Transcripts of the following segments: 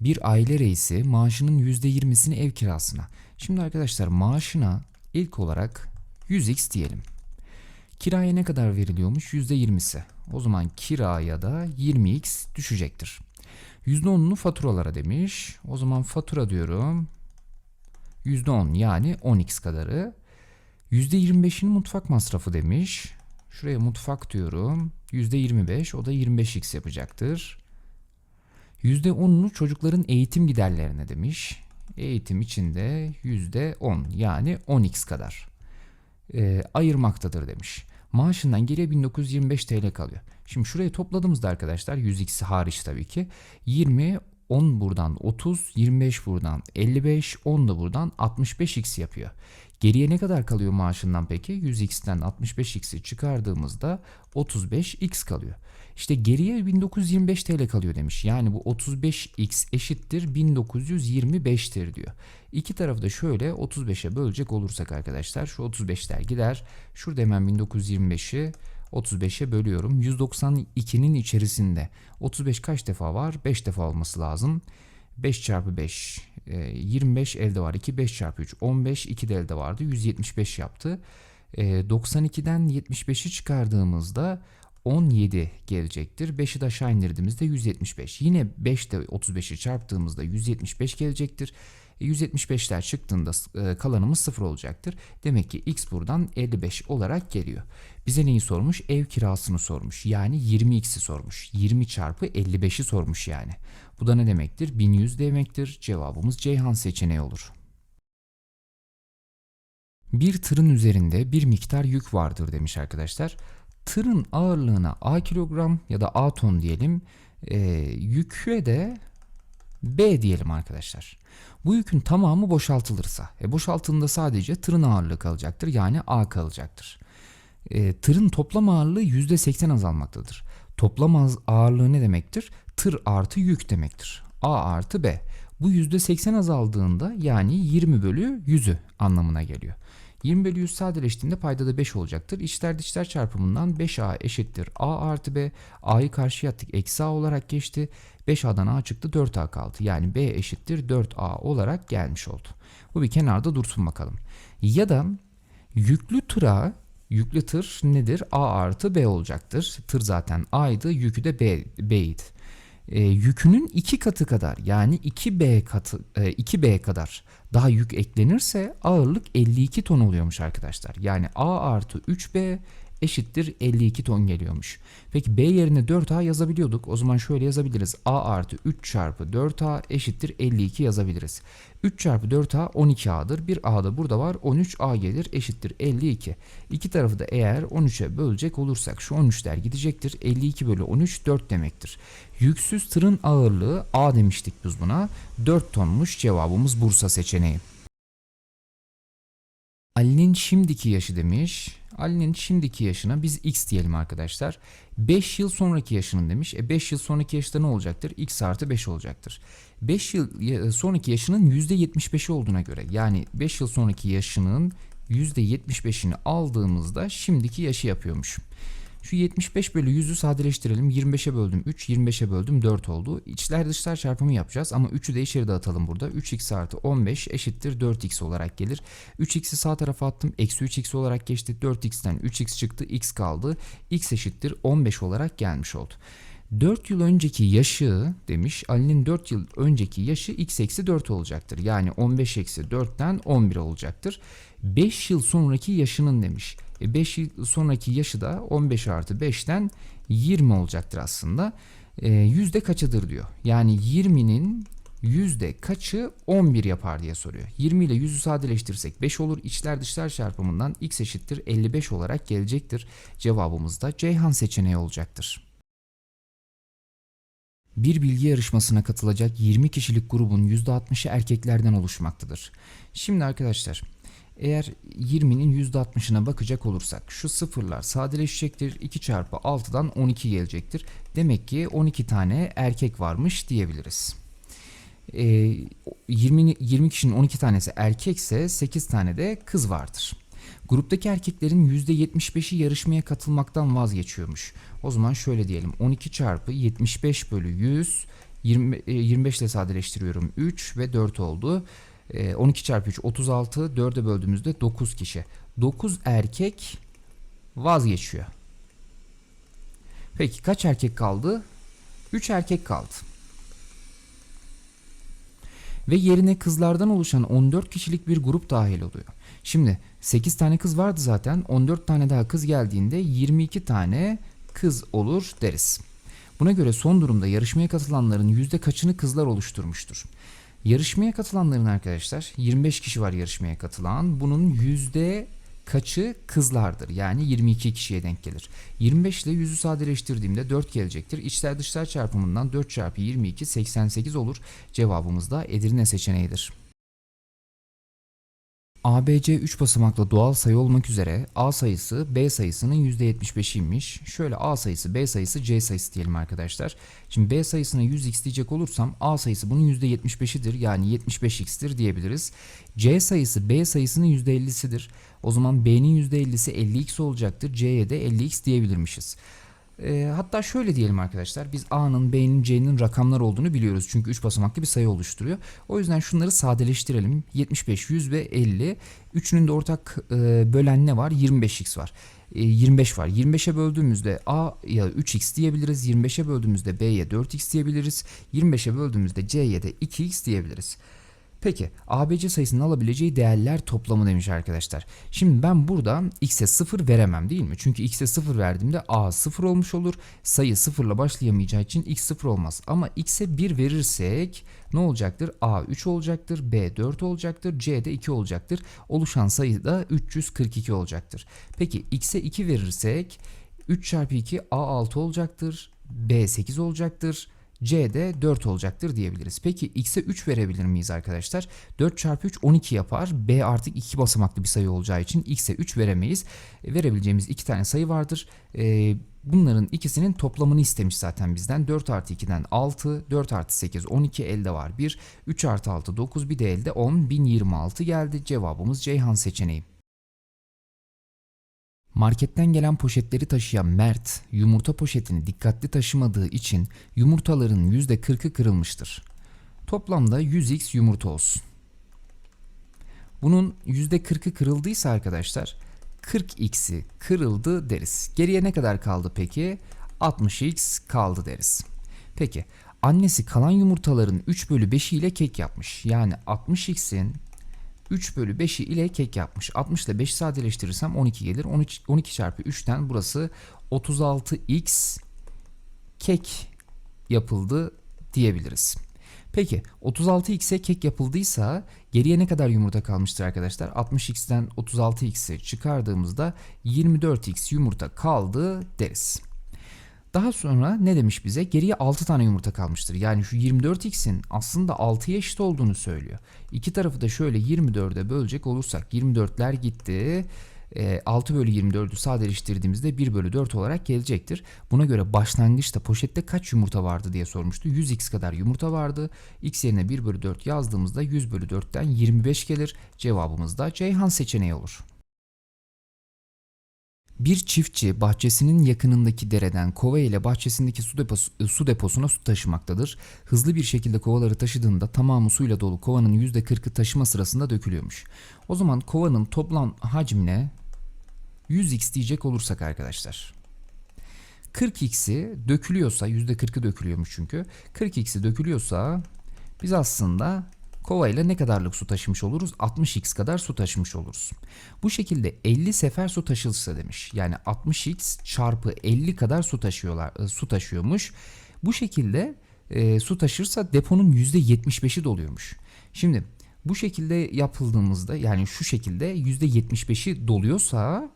Bir aile reisi maaşının %20'sini ev kirasına. Şimdi arkadaşlar maaşına ilk olarak 100x diyelim. Kiraya ne kadar veriliyormuş? %20'si. O zaman kiraya da 20x düşecektir. %10'unu faturalara demiş. O zaman fatura diyorum. %10 yani 10x kadarı. %25'ini mutfak masrafı demiş. Şuraya mutfak diyorum. %25 o da 25x yapacaktır. %10'unu çocukların eğitim giderlerine demiş. Eğitim içinde %10 yani 10x kadar e, ayırmaktadır demiş. Maaşından geriye 1925 TL kalıyor. Şimdi şurayı topladığımızda arkadaşlar 100x hariç tabii ki 20 10 buradan 30, 25 buradan 55, 10 da buradan 65x yapıyor. Geriye ne kadar kalıyor maaşından peki? 100x'ten 65x'i çıkardığımızda 35x kalıyor. İşte geriye 1925 TL kalıyor demiş. Yani bu 35x eşittir 1925'tir diyor. İki tarafı da şöyle 35'e bölecek olursak arkadaşlar şu 35'ler gider. Şurada hemen 1925'i 35'e bölüyorum. 192'nin içerisinde 35 kaç defa var? 5 defa olması lazım. 5 çarpı 5 e, 25 elde var. 2 5 çarpı 3 15 2 de elde vardı. 175 yaptı. E, 92'den 75'i çıkardığımızda 17 gelecektir. 5'i de aşağı indirdiğimizde 175. Yine 5 de 35'i çarptığımızda 175 gelecektir. E, 175'ler çıktığında e, kalanımız 0 olacaktır. Demek ki x buradan 55 olarak geliyor. Bize neyi sormuş? Ev kirasını sormuş. Yani 20x'i sormuş. 20 çarpı 55'i sormuş yani. Bu da ne demektir? 1100 demektir. Cevabımız Ceyhan seçeneği olur. Bir tırın üzerinde bir miktar yük vardır demiş arkadaşlar. Tırın ağırlığına A kilogram ya da A ton diyelim. E, yüküye de B diyelim arkadaşlar. Bu yükün tamamı boşaltılırsa, e boşaltığında sadece tırın ağırlığı kalacaktır. Yani A kalacaktır. E, tırın toplam ağırlığı %80 azalmaktadır. Toplam ağırlığı ne demektir? Tır artı yük demektir. A artı B. Bu %80 azaldığında yani 20 bölü 100'ü anlamına geliyor. 20 bölü 100 sadeleştiğinde payda da 5 olacaktır. İçler dışlar çarpımından 5A eşittir A artı B. A'yı karşıya attık. Eksi A olarak geçti. 5A'dan A çıktı 4A kaldı. Yani B eşittir 4A olarak gelmiş oldu. Bu bir kenarda dursun bakalım. Ya da yüklü tıra yüklü tır nedir? A artı B olacaktır. Tır zaten A'ydı. Yükü de B, B'ydi. E, yükünün iki katı kadar yani 2B katı e, 2B kadar daha yük eklenirse ağırlık 52 ton oluyormuş arkadaşlar. Yani A artı 3B eşittir 52 ton geliyormuş. Peki B yerine 4A yazabiliyorduk. O zaman şöyle yazabiliriz. A artı 3 çarpı 4A eşittir 52 yazabiliriz. 3 çarpı 4A 12A'dır. Bir A da burada var. 13A gelir eşittir 52. İki tarafı da eğer 13'e bölecek olursak şu 13'ler gidecektir. 52 bölü 13 4 demektir. Yüksüz tırın ağırlığı A demiştik biz buna. 4 tonmuş cevabımız Bursa seçeneği. Ali'nin şimdiki yaşı demiş. Ali'nin şimdiki yaşına biz x diyelim arkadaşlar. 5 yıl sonraki yaşının demiş. E 5 yıl sonraki yaşta ne olacaktır? x artı 5 olacaktır. 5 yıl ya- sonraki yaşının %75'i olduğuna göre yani 5 yıl sonraki yaşının %75'ini aldığımızda şimdiki yaşı yapıyormuş. Şu 75 bölü 100'ü sadeleştirelim. 25'e böldüm 3, 25'e böldüm 4 oldu. İçler dışlar çarpımı yapacağız ama 3'ü de içeri dağıtalım burada. 3x artı 15 eşittir 4x olarak gelir. 3x'i sağ tarafa attım. Eksi 3x olarak geçti. 4x'ten 3x çıktı. x kaldı. x eşittir 15 olarak gelmiş oldu. 4 yıl önceki yaşı demiş Ali'nin 4 yıl önceki yaşı x eksi 4 olacaktır. Yani 15 eksi 4'ten 11 olacaktır. 5 yıl sonraki yaşının demiş. 5 yıl sonraki yaşı da 15 artı 5'ten 20 olacaktır aslında. E, yüzde kaçıdır diyor. Yani 20'nin yüzde kaçı 11 yapar diye soruyor. 20 ile 100'ü sadeleştirirsek 5 olur. İçler dışlar çarpımından x eşittir 55 olarak gelecektir. Cevabımız da Ceyhan seçeneği olacaktır. Bir bilgi yarışmasına katılacak 20 kişilik grubun %60'ı erkeklerden oluşmaktadır. Şimdi arkadaşlar eğer 20'nin %60'ına bakacak olursak şu sıfırlar sadeleşecektir. 2 çarpı 6'dan 12 gelecektir. Demek ki 12 tane erkek varmış diyebiliriz. Ee, 20, 20 kişinin 12 tanesi erkekse 8 tane de kız vardır. Gruptaki erkeklerin %75'i yarışmaya katılmaktan vazgeçiyormuş. O zaman şöyle diyelim 12 çarpı 75 bölü 100 20, e, 25 ile sadeleştiriyorum. 3 ve 4 oldu. E, 12 çarpı 3 36. 4'e böldüğümüzde 9 kişi. 9 erkek vazgeçiyor. Peki kaç erkek kaldı? 3 erkek kaldı. Ve yerine kızlardan oluşan 14 kişilik bir grup dahil oluyor. Şimdi 8 tane kız vardı zaten. 14 tane daha kız geldiğinde 22 tane kız olur deriz. Buna göre son durumda yarışmaya katılanların yüzde kaçını kızlar oluşturmuştur? Yarışmaya katılanların arkadaşlar 25 kişi var yarışmaya katılan. Bunun yüzde kaçı kızlardır? Yani 22 kişiye denk gelir. 25 ile 100'ü sadeleştirdiğimde 4 gelecektir. İçler dışlar çarpımından 4 çarpı 22 88 olur. Cevabımız da Edirne seçeneğidir. ABC 3 basamaklı doğal sayı olmak üzere A sayısı B sayısının %75'iymiş. Şöyle A sayısı B sayısı C sayısı diyelim arkadaşlar. Şimdi B sayısına 100x diyecek olursam A sayısı bunun %75'idir yani 75x'tir diyebiliriz. C sayısı B sayısının %50'sidir. O zaman B'nin %50'si 50x olacaktır. C'ye de 50x diyebilirmişiz. E, hatta şöyle diyelim arkadaşlar. Biz A'nın, B'nin, C'nin rakamlar olduğunu biliyoruz. Çünkü 3 basamaklı bir sayı oluşturuyor. O yüzden şunları sadeleştirelim. 75, 100 ve 50. Üçünün de ortak e, bölen ne var? 25x var. E, 25 var. 25'e böldüğümüzde A'ya 3x diyebiliriz. 25'e böldüğümüzde B'ye 4x diyebiliriz. 25'e böldüğümüzde C'ye de 2x diyebiliriz. Peki ABC sayısının alabileceği değerler toplamı demiş arkadaşlar. Şimdi ben burada x'e 0 veremem değil mi? Çünkü x'e 0 verdiğimde a 0 olmuş olur. Sayı 0 ile başlayamayacağı için x 0 olmaz. Ama x'e 1 verirsek ne olacaktır? a 3 olacaktır, b 4 olacaktır, c de 2 olacaktır. Oluşan sayı da 342 olacaktır. Peki x'e 2 verirsek 3 çarpı 2 a 6 olacaktır, b 8 olacaktır. C de 4 olacaktır diyebiliriz. Peki x'e 3 verebilir miyiz arkadaşlar? 4 çarpı 3 12 yapar. B artık 2 basamaklı bir sayı olacağı için x'e 3 veremeyiz. E, verebileceğimiz 2 tane sayı vardır. E, bunların ikisinin toplamını istemiş zaten bizden. 4 artı 2'den 6, 4 artı 8 12 elde var 1. 3 artı 6 9 bir de elde 10 1026 geldi. Cevabımız Ceyhan seçeneği. Marketten gelen poşetleri taşıyan Mert, yumurta poşetini dikkatli taşımadığı için yumurtaların %40'ı kırılmıştır. Toplamda 100x yumurta olsun. Bunun %40'ı kırıldıysa arkadaşlar 40x'i kırıldı deriz. Geriye ne kadar kaldı peki? 60x kaldı deriz. Peki annesi kalan yumurtaların 3 bölü 5'i ile kek yapmış. Yani 60x'in 3 bölü 5'i ile kek yapmış. 60 ile 5 sadeleştirirsem 12 gelir. 13, 12 çarpı 3'ten burası 36x kek yapıldı diyebiliriz. Peki 36x'e kek yapıldıysa geriye ne kadar yumurta kalmıştır arkadaşlar? 60x'ten 36x'i çıkardığımızda 24x yumurta kaldı deriz. Daha sonra ne demiş bize? Geriye 6 tane yumurta kalmıştır. Yani şu 24x'in aslında 6'ya eşit olduğunu söylüyor. İki tarafı da şöyle 24'e bölecek olursak 24'ler gitti. 6 bölü 24'ü sadeleştirdiğimizde 1 bölü 4 olarak gelecektir. Buna göre başlangıçta poşette kaç yumurta vardı diye sormuştu. 100x kadar yumurta vardı. x yerine 1 bölü 4 yazdığımızda 100 bölü 4'ten 25 gelir. Cevabımız da Ceyhan seçeneği olur. Bir çiftçi bahçesinin yakınındaki dereden kova ile bahçesindeki su, deposu, su deposuna su taşımaktadır. Hızlı bir şekilde kovaları taşıdığında tamamı suyla dolu kovanın %40'ı taşıma sırasında dökülüyormuş. O zaman kovanın toplam hacmine 100x diyecek olursak arkadaşlar. 40x'i dökülüyorsa %40'ı dökülüyormuş çünkü. 40x'i dökülüyorsa biz aslında Kova ile ne kadarlık su taşımış oluruz? 60x kadar su taşımış oluruz. Bu şekilde 50 sefer su taşılsa demiş. Yani 60x çarpı 50 kadar su taşıyorlar, e, su taşıyormuş. Bu şekilde e, su taşırsa deponun %75'i doluyormuş. Şimdi bu şekilde yapıldığımızda yani şu şekilde %75'i doluyorsa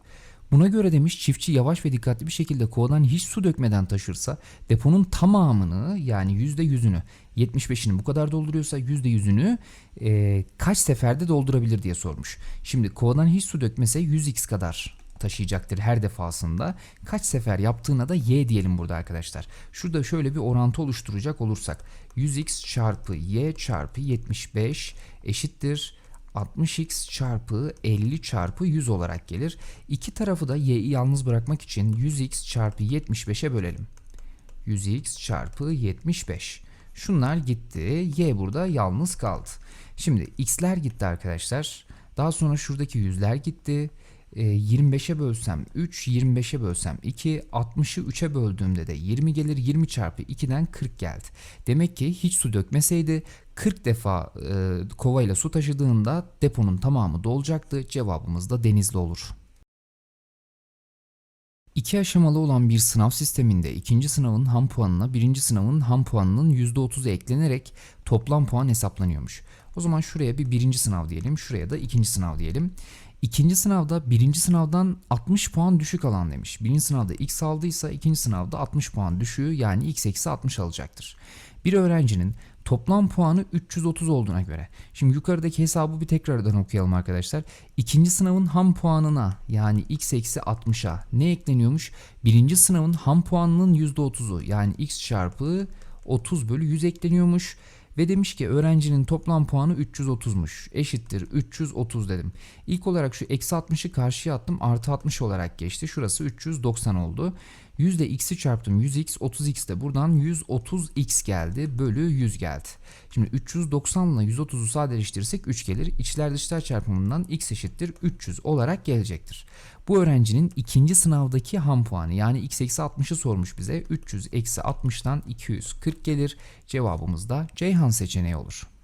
Buna göre demiş çiftçi yavaş ve dikkatli bir şekilde kovadan hiç su dökmeden taşırsa deponun tamamını yani %100'ünü 75'ini bu kadar dolduruyorsa %100'ünü e, kaç seferde doldurabilir diye sormuş. Şimdi kovadan hiç su dökmese 100x kadar taşıyacaktır her defasında. Kaç sefer yaptığına da y diyelim burada arkadaşlar. Şurada şöyle bir orantı oluşturacak olursak 100x çarpı y çarpı 75 eşittir 60x çarpı 50 çarpı 100 olarak gelir. İki tarafı da y'yi yalnız bırakmak için 100x çarpı 75'e bölelim. 100x çarpı 75. Şunlar gitti. Y burada yalnız kaldı. Şimdi x'ler gitti arkadaşlar. Daha sonra şuradaki yüzler gitti. E, 25'e bölsem 3, 25'e bölsem 2, 60'ı 3'e böldüğümde de 20 gelir. 20 çarpı 2'den 40 geldi. Demek ki hiç su dökmeseydi 40 defa e, kovayla su taşıdığında deponun tamamı dolacaktı. Cevabımız da denizli olur. İki aşamalı olan bir sınav sisteminde ikinci sınavın ham puanına birinci sınavın ham puanının %30'u eklenerek toplam puan hesaplanıyormuş. O zaman şuraya bir birinci sınav diyelim, şuraya da ikinci sınav diyelim. İkinci sınavda birinci sınavdan 60 puan düşük alan demiş. Birinci sınavda x aldıysa ikinci sınavda 60 puan düşüğü yani x eksi 60 alacaktır. Bir öğrencinin toplam puanı 330 olduğuna göre. Şimdi yukarıdaki hesabı bir tekrardan okuyalım arkadaşlar. İkinci sınavın ham puanına yani x eksi 60'a ne ekleniyormuş? Birinci sınavın ham puanının %30'u yani x çarpı 30 bölü 100 ekleniyormuş. Ve demiş ki öğrencinin toplam puanı 330'muş. Eşittir 330 dedim. İlk olarak şu eksi 60'ı karşıya attım. Artı 60 olarak geçti. Şurası 390 oldu. Yüzde x'i çarptım 100x 30x de buradan 130x geldi bölü 100 geldi. Şimdi 390 ile 130'u sadeleştirirsek 3 gelir. İçler dışlar çarpımından x eşittir 300 olarak gelecektir. Bu öğrencinin ikinci sınavdaki ham puanı yani x eksi 60'ı sormuş bize. 300 eksi 60'tan 240 gelir. Cevabımız da Ceyhan seçeneği olur.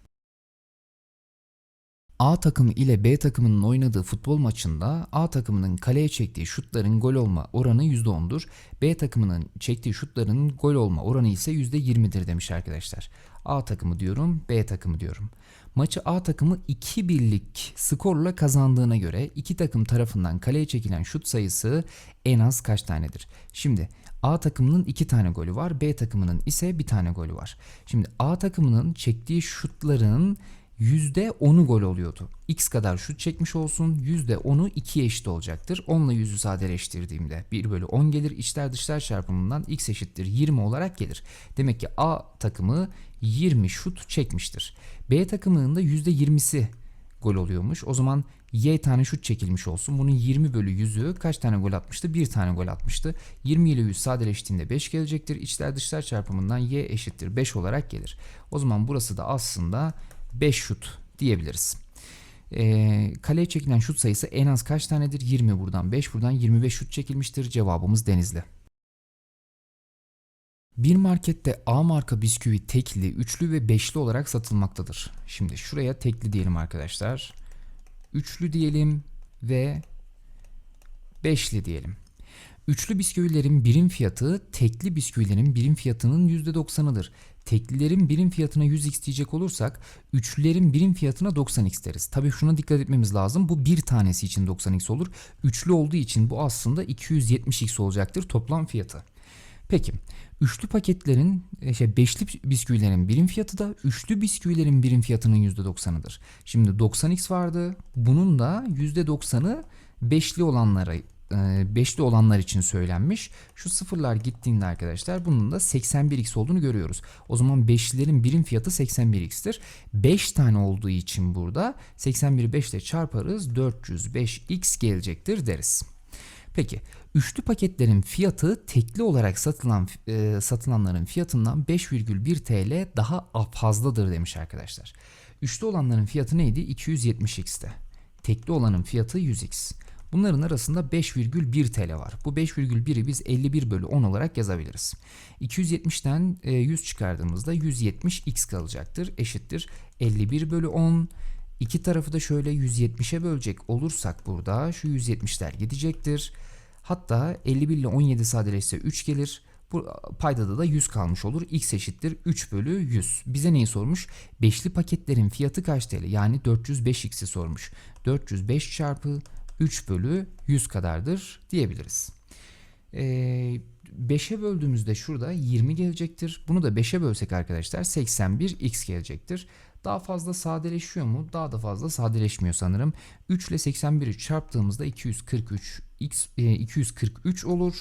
A takımı ile B takımının oynadığı futbol maçında A takımının kaleye çektiği şutların gol olma oranı %10'dur. B takımının çektiği şutların gol olma oranı ise %20'dir demiş arkadaşlar. A takımı diyorum, B takımı diyorum. Maçı A takımı 2 birlik skorla kazandığına göre iki takım tarafından kaleye çekilen şut sayısı en az kaç tanedir? Şimdi A takımının 2 tane golü var, B takımının ise bir tane golü var. Şimdi A takımının çektiği şutların %10'u gol oluyordu. X kadar şut çekmiş olsun %10'u 2'ye eşit olacaktır. 10 ile 100'ü sadeleştirdiğimde 1 bölü 10 gelir. İçler dışlar çarpımından x eşittir 20 olarak gelir. Demek ki A takımı 20 şut çekmiştir. B takımının da %20'si gol oluyormuş. O zaman Y tane şut çekilmiş olsun. Bunun 20 bölü 100'ü kaç tane gol atmıştı? 1 tane gol atmıştı. 20 ile 100 sadeleştiğinde 5 gelecektir. İçler dışlar çarpımından Y eşittir 5 olarak gelir. O zaman burası da aslında 5 şut diyebiliriz. E, kaleye çekilen şut sayısı en az kaç tanedir? 20 buradan 5 buradan 25 şut çekilmiştir. Cevabımız Denizli. Bir markette A marka bisküvi tekli, üçlü ve beşli olarak satılmaktadır. Şimdi şuraya tekli diyelim arkadaşlar. Üçlü diyelim ve beşli diyelim. Üçlü bisküvilerin birim fiyatı tekli bisküvilerin birim fiyatının %90'ıdır. Teklilerin birim fiyatına 100x diyecek olursak üçlülerin birim fiyatına 90x deriz. Tabii şuna dikkat etmemiz lazım. Bu bir tanesi için 90x olur. Üçlü olduğu için bu aslında 270x olacaktır toplam fiyatı. Peki üçlü paketlerin şey beşli bisküvilerin birim fiyatı da üçlü bisküvilerin birim fiyatının %90'ıdır. Şimdi 90x vardı. Bunun da %90'ı beşli olanlara beşli olanlar için söylenmiş. Şu sıfırlar gittiğinde arkadaşlar bunun da 81x olduğunu görüyoruz. O zaman beşlilerin birim fiyatı 81x'tir. 5 tane olduğu için burada 81'i 5 ile çarparız 405x gelecektir deriz. Peki üçlü paketlerin fiyatı tekli olarak satılan e, satılanların fiyatından 5,1 TL daha fazladır demiş arkadaşlar. Üçlü olanların fiyatı neydi? 270x'te. Tekli olanın fiyatı 100x. Bunların arasında 5,1 TL var. Bu 5,1'i biz 51 bölü 10 olarak yazabiliriz. 270'ten 100 e, çıkardığımızda 170x kalacaktır. Eşittir 51 bölü 10. İki tarafı da şöyle 170'e bölecek olursak burada şu 170'ler gidecektir. Hatta 51 ile 17 sadeleşse 3 gelir. Bu paydada da 100 kalmış olur. X eşittir 3 bölü 100. Bize neyi sormuş? Beşli paketlerin fiyatı kaç TL? Yani 405x'i sormuş. 405 çarpı 3 bölü 100 kadardır diyebiliriz. Ee, 5'e böldüğümüzde şurada 20 gelecektir. Bunu da 5'e bölsek arkadaşlar 81x gelecektir. Daha fazla sadeleşiyor mu? Daha da fazla sadeleşmiyor sanırım. 3 ile 81'i çarptığımızda 243 x e, 243 olur.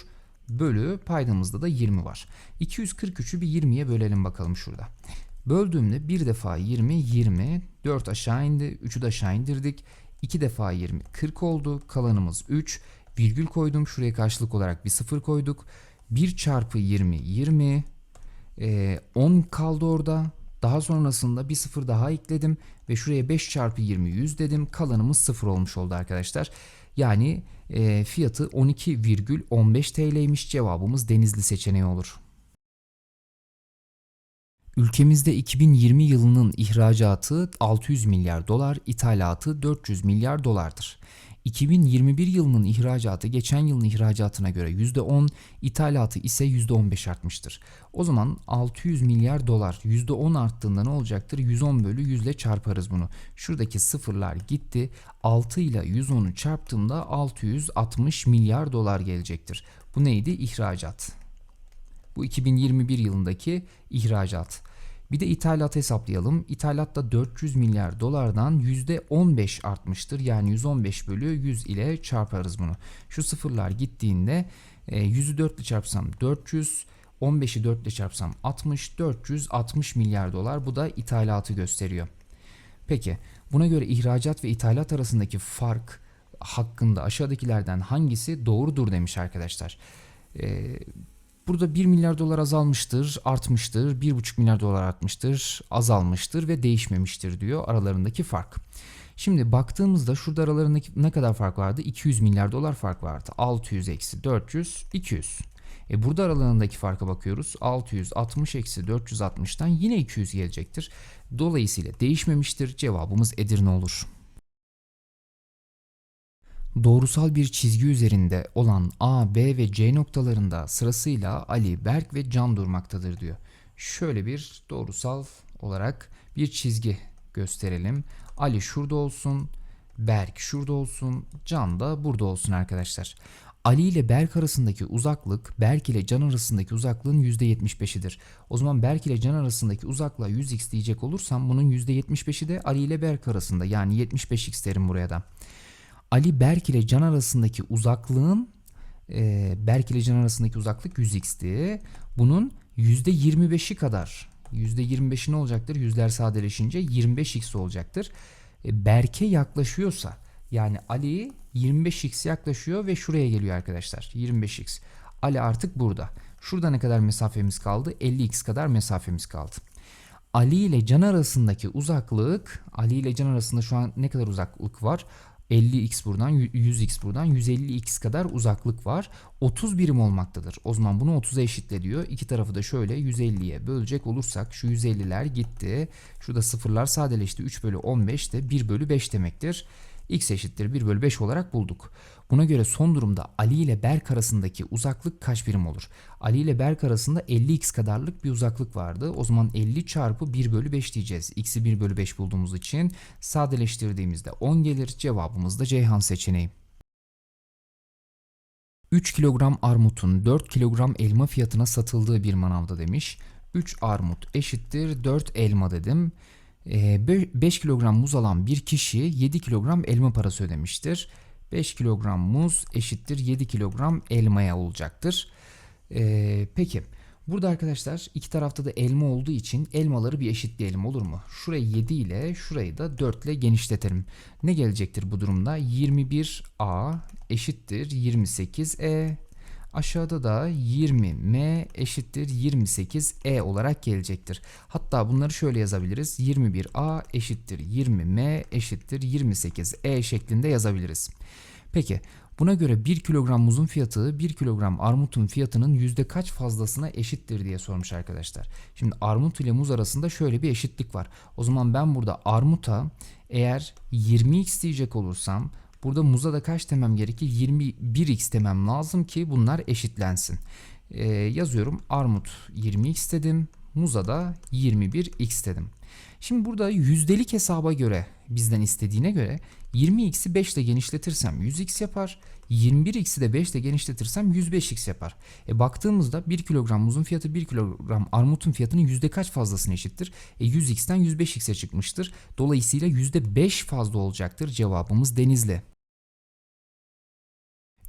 Bölü paydamızda da 20 var. 243'ü bir 20'ye bölelim bakalım şurada. Böldüğümde bir defa 20 20 4 aşağı indi 3'ü de aşağı indirdik. 2 defa 20 40 oldu. Kalanımız 3. Virgül koydum. Şuraya karşılık olarak bir sıfır koyduk. 1 çarpı 20 20. Ee, 10 kaldı orada. Daha sonrasında bir sıfır daha ekledim ve şuraya 5 çarpı 20 100 dedim. Kalanımız sıfır olmuş oldu arkadaşlar. Yani e, fiyatı 12,15 TL'ymiş. Cevabımız Denizli seçeneği olur. Ülkemizde 2020 yılının ihracatı 600 milyar dolar, ithalatı 400 milyar dolardır. 2021 yılının ihracatı geçen yılın ihracatına göre %10, ithalatı ise %15 artmıştır. O zaman 600 milyar dolar %10 arttığında ne olacaktır? 110 bölü 100 ile çarparız bunu. Şuradaki sıfırlar gitti. 6 ile 110'u çarptığımda 660 milyar dolar gelecektir. Bu neydi? İhracat. Bu 2021 yılındaki ihracat. Bir de ithalat hesaplayalım. İthalat da 400 milyar dolardan %15 artmıştır. Yani 115 bölü 100 ile çarparız bunu. Şu sıfırlar gittiğinde e, 100'ü 4 ile çarpsam 400, 15'i 4 ile çarpsam 60, 460 milyar dolar. Bu da ithalatı gösteriyor. Peki buna göre ihracat ve ithalat arasındaki fark hakkında aşağıdakilerden hangisi doğrudur demiş arkadaşlar. Ee, Burada 1 milyar dolar azalmıştır, artmıştır, 1,5 milyar dolar artmıştır, azalmıştır ve değişmemiştir diyor aralarındaki fark. Şimdi baktığımızda şurada aralarındaki ne kadar fark vardı? 200 milyar dolar fark vardı. 600 eksi 400, 200. E burada aralarındaki farka bakıyoruz. 660 eksi 460'tan yine 200 gelecektir. Dolayısıyla değişmemiştir. Cevabımız Edirne olur. Doğrusal bir çizgi üzerinde olan A, B ve C noktalarında sırasıyla Ali, Berk ve Can durmaktadır diyor. Şöyle bir doğrusal olarak bir çizgi gösterelim. Ali şurada olsun, Berk şurada olsun, Can da burada olsun arkadaşlar. Ali ile Berk arasındaki uzaklık Berk ile Can arasındaki uzaklığın %75'idir. O zaman Berk ile Can arasındaki uzaklığa 100x diyecek olursam bunun %75'i de Ali ile Berk arasında yani 75x derim buraya da. Ali Berk ile Can arasındaki uzaklığın e, Berk ile Can arasındaki uzaklık 100x'ti. Bunun %25'i kadar %25'i ne olacaktır? Yüzler sadeleşince 25x olacaktır. E, Berk'e yaklaşıyorsa yani Ali 25x yaklaşıyor ve şuraya geliyor arkadaşlar. 25x. Ali artık burada. Şurada ne kadar mesafemiz kaldı? 50x kadar mesafemiz kaldı. Ali ile Can arasındaki uzaklık, Ali ile Can arasında şu an ne kadar uzaklık var? 50x buradan 100x buradan 150x kadar uzaklık var. 30 birim olmaktadır. O zaman bunu 30'a eşitle diyor. İki tarafı da şöyle 150'ye bölecek olursak şu 150'ler gitti. Şurada sıfırlar sadeleşti. 3 bölü 15 de 1 bölü 5 demektir x eşittir 1 bölü 5 olarak bulduk. Buna göre son durumda Ali ile Berk arasındaki uzaklık kaç birim olur? Ali ile Berk arasında 50x kadarlık bir uzaklık vardı. O zaman 50 çarpı 1 bölü 5 diyeceğiz. X'i 1 bölü 5 bulduğumuz için sadeleştirdiğimizde 10 gelir. Cevabımız da Ceyhan seçeneği. 3 kilogram armutun 4 kilogram elma fiyatına satıldığı bir manavda demiş. 3 armut eşittir 4 elma dedim. 5 kilogram muz alan bir kişi 7 kilogram elma parası ödemiştir. 5 kilogram muz eşittir 7 kilogram elmaya olacaktır. Ee, peki burada arkadaşlar iki tarafta da elma olduğu için elmaları bir eşitleyelim olur mu? Şurayı 7 ile şurayı da 4 ile genişletelim. Ne gelecektir bu durumda? 21a eşittir 28e Aşağıda da 20m eşittir 28e olarak gelecektir. Hatta bunları şöyle yazabiliriz. 21a eşittir 20m eşittir 28e şeklinde yazabiliriz. Peki buna göre 1 kilogram muzun fiyatı 1 kilogram armutun fiyatının yüzde kaç fazlasına eşittir diye sormuş arkadaşlar. Şimdi armut ile muz arasında şöyle bir eşitlik var. O zaman ben burada armuta eğer 20x diyecek olursam Burada muza da kaç demem gerekir? 21x demem lazım ki bunlar eşitlensin. Ee, yazıyorum armut 20x dedim. Muza da 21x dedim. Şimdi burada yüzdelik hesaba göre bizden istediğine göre 20x'i 5 ile genişletirsem 100x yapar. 21x'i de 5 ile genişletirsem 105x yapar. E baktığımızda 1 kilogram muzun fiyatı 1 kilogram armutun fiyatının yüzde kaç fazlasını eşittir? E 100x'ten 105x'e çıkmıştır. Dolayısıyla yüzde 5 fazla olacaktır. Cevabımız Denizli.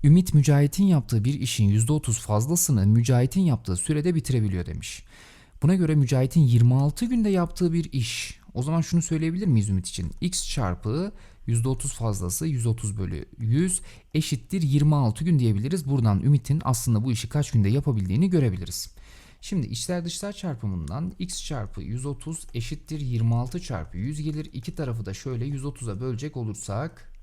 Ümit Mücahit'in yaptığı bir işin %30 fazlasını Mücahit'in yaptığı sürede bitirebiliyor demiş. Buna göre Mücahit'in 26 günde yaptığı bir iş. O zaman şunu söyleyebilir miyiz Ümit için? X çarpı %30 fazlası 130 bölü 100 eşittir 26 gün diyebiliriz. Buradan Ümit'in aslında bu işi kaç günde yapabildiğini görebiliriz. Şimdi içler dışlar çarpımından x çarpı 130 eşittir 26 çarpı 100 gelir. İki tarafı da şöyle 130'a bölecek olursak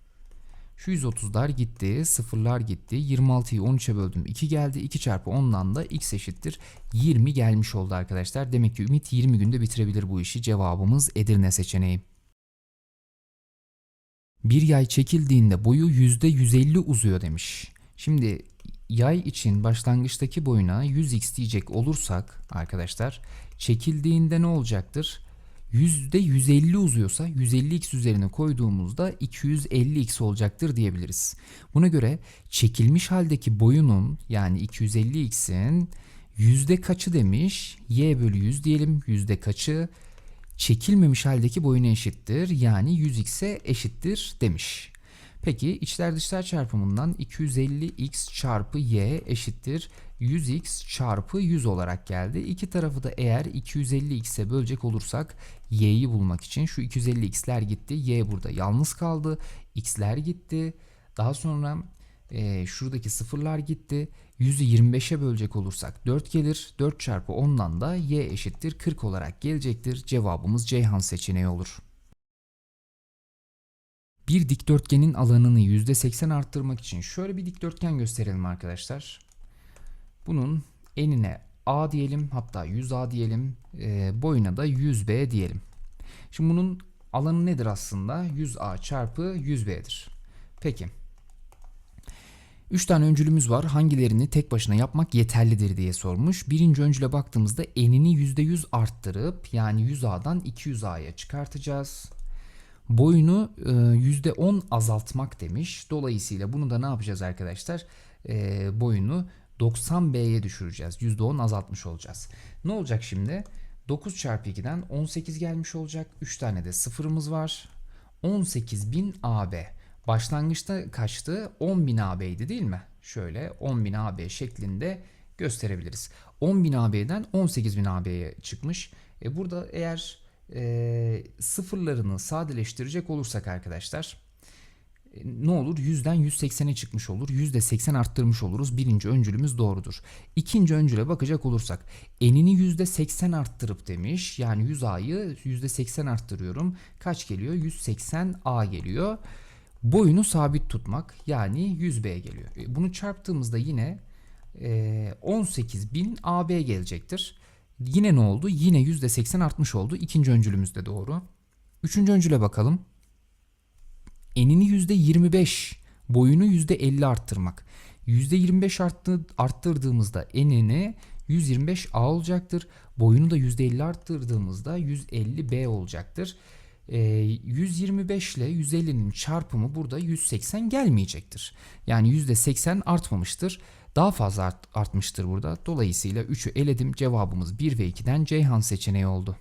şu 130'lar gitti, sıfırlar gitti. 26'yı 13'e böldüm 2 geldi. 2 çarpı 10'dan da x eşittir 20 gelmiş oldu arkadaşlar. Demek ki Ümit 20 günde bitirebilir bu işi. Cevabımız Edirne seçeneği. Bir yay çekildiğinde boyu %150 uzuyor demiş. Şimdi yay için başlangıçtaki boyuna 100x diyecek olursak arkadaşlar çekildiğinde ne olacaktır? %150 uzuyorsa 150x üzerine koyduğumuzda 250x olacaktır diyebiliriz. Buna göre çekilmiş haldeki boyunun yani 250x'in yüzde kaçı demiş? y bölü 100 diyelim yüzde kaçı? çekilmemiş haldeki boyuna eşittir. Yani 100x'e eşittir demiş. Peki içler dışlar çarpımından 250x çarpı y eşittir 100x çarpı 100 olarak geldi. İki tarafı da eğer 250x'e bölecek olursak y'yi bulmak için şu 250x'ler gitti. y burada yalnız kaldı. x'ler gitti. Daha sonra e, şuradaki sıfırlar gitti. 100'ü 25'e bölecek olursak 4 gelir. 4 çarpı 10'dan da y eşittir 40 olarak gelecektir. Cevabımız Ceyhan seçeneği olur. Bir dikdörtgenin alanını %80 arttırmak için şöyle bir dikdörtgen gösterelim arkadaşlar. Bunun enine a diyelim hatta 100a diyelim e, boyuna da 100b diyelim. Şimdi bunun alanı nedir aslında? 100a çarpı 100b'dir. Peki. 3 tane öncülümüz var. Hangilerini tek başına yapmak yeterlidir diye sormuş. Birinci öncüle baktığımızda enini %100 arttırıp yani 100A'dan 200A'ya çıkartacağız. Boyunu e, %10 azaltmak demiş. Dolayısıyla bunu da ne yapacağız arkadaşlar? E, boyunu 90B'ye düşüreceğiz. %10 azaltmış olacağız. Ne olacak şimdi? 9 çarpı 2'den 18 gelmiş olacak. 3 tane de sıfırımız var. 18.000 AB. Başlangıçta kaçtı? 10.000 AB'ydi değil mi? Şöyle 10.000 AB şeklinde gösterebiliriz. 10.000 AB'den 18.000 AB'ye çıkmış. E burada eğer e, sıfırlarını sadeleştirecek olursak arkadaşlar ne olur? 100'den 180'e çıkmış olur. %80 arttırmış oluruz. Birinci öncülümüz doğrudur. İkinci öncüle bakacak olursak enini %80 arttırıp demiş. Yani 100A'yı %80 arttırıyorum. Kaç geliyor? 180A geliyor. Boyunu sabit tutmak yani 100B geliyor. E, Bunu çarptığımızda yine e, 18.000 AB gelecektir. Yine ne oldu? Yine %80 artmış oldu. İkinci öncülümüz de doğru. Üçüncü öncüle bakalım. Enini %25, boyunu %50 arttırmak. %25 arttı, arttırdığımızda enini 125A olacaktır. Boyunu da %50 arttırdığımızda 150B olacaktır. Ee, 125 ile 150'nin çarpımı burada 180 gelmeyecektir. Yani %80 artmamıştır. Daha fazla art- artmıştır burada. Dolayısıyla 3'ü eledim. Cevabımız 1 ve 2'den Ceyhan seçeneği oldu.